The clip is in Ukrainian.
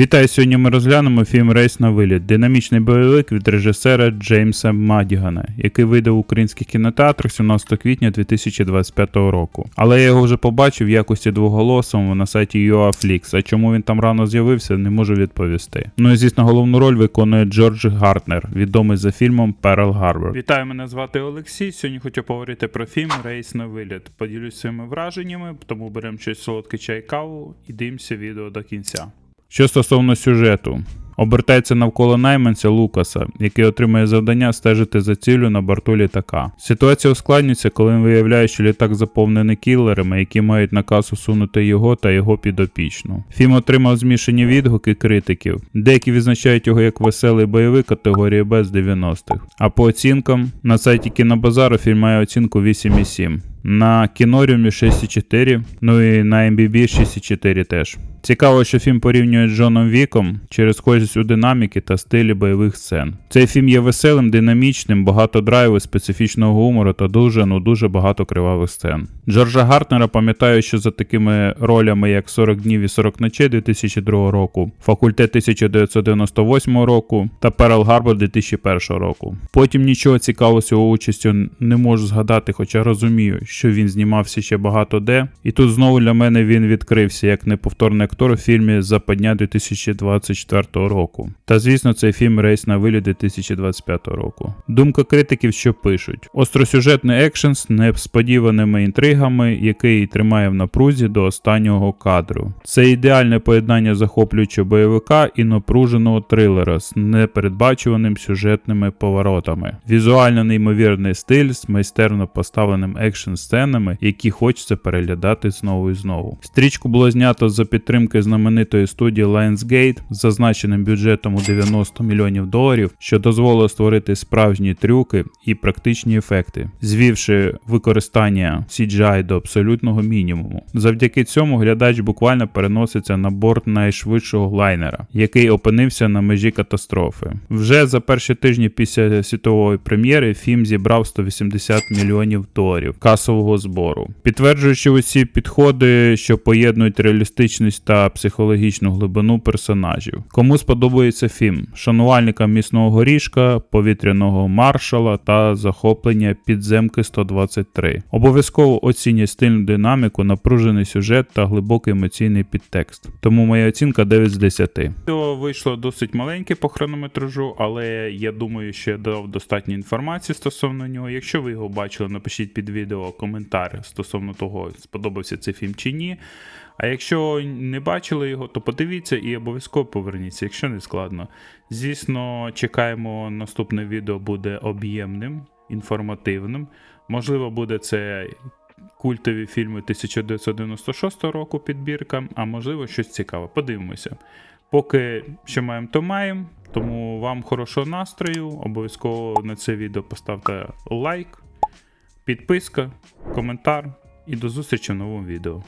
Вітаю! Сьогодні ми розглянемо фільм Рейс на виліт, динамічний бойовик від режисера Джеймса Мадігана, який вийде в українських кінотеатрах 17 квітня 2025 року. Але я його вже побачив в якості двоголосового на сайті UAFlix, а чому він там рано з'явився, не можу відповісти. Ну і звісно, головну роль виконує Джордж Гартнер, відомий за фільмом Перл Гарбор. Вітаю, мене звати Олексій. Сьогодні хочу поговорити про фільм Рейс на виліт. Поділюсь своїми враженнями, тому беремо щось солодке чай каву і дивимося відео до кінця. Що стосовно сюжету, обертається навколо найманця Лукаса, який отримує завдання стежити за ціллю на борту літака. Ситуація ускладнюється, коли він виявляє, що літак заповнений кілерами, які мають наказ усунути його та його підопічну. Фільм отримав змішані відгуки критиків. Деякі відзначають його як веселий бойовик категорії Б з 90-х. А по оцінкам на сайті кінобазару фільм має оцінку 8,7. На кіноріумі 6,4, ну і на MBB 6,4 теж. Цікаво, що фільм порівнює з Джоном Віком через схожість у динаміки та стилі бойових сцен. Цей фільм є веселим, динамічним, багато драйву, специфічного гумору та дуже, ну дуже багато кривавих сцен. Джорджа Гартнера пам'ятаю, що за такими ролями, як 40 днів і 40 ночей 2002 року, Факультет 1998 року та Перл Гарбор 2001 року. Потім нічого цікавого з його участю не можу згадати, хоча розумію, що він знімався ще багато де. І тут знову для мене він відкрився як неповторний актор у фільмі Западня 2024 року. Та звісно, цей фільм Рейс на виліт 2025 року. Думка критиків, що пишуть: остросюжетний екшен з несподіваними інтригами, який тримає в напрузі до останнього кадру. Це ідеальне поєднання захоплюючого бойовика і напруженого трилера з непередбачуваним сюжетними поворотами. Візуально неймовірний стиль з майстерно поставленим екшн сценами, які хочеться переглядати знову і знову. Стрічку було знято за підтримки знаменитої студії Lionsgate з зазначеним бюджетом у 90 мільйонів доларів, що дозволило створити справжні трюки і практичні ефекти, звівши використання CGI до абсолютного мінімуму. Завдяки цьому глядач буквально переноситься на борт найшвидшого лайнера, який опинився на межі катастрофи. Вже за перші тижні після світової прем'єри фільм зібрав 180 мільйонів доларів касового збору, підтверджуючи усі підходи, що поєднують реалістичність та психологічну глибину персонажів. Кому сподобається фільм, шанувальникам місного горішка, повітряного маршала та захоплення підземки 123. Обов'язково оцінює стильну динаміку, напружений сюжет та глибокий емоційний підтекст. Тому моя оцінка 9 з 10. Відео вийшло досить маленьке по хронометражу, але я думаю, я дав достатньо інформації стосовно нього. Якщо ви його бачили, напишіть під відео коментар стосовно того, сподобався цей фільм чи ні. А якщо не бачили його, то подивіться і обов'язково поверніться, якщо не складно. Звісно, чекаємо, наступне відео буде об'ємним, інформативним. Можливо, буде це культові фільми 1996 року підбірка, а можливо, щось цікаве. Подивимося. Поки що маємо, то маємо. Тому вам хорошого настрою. Обов'язково на це відео поставте лайк, підписка, коментар і до зустрічі в новому відео.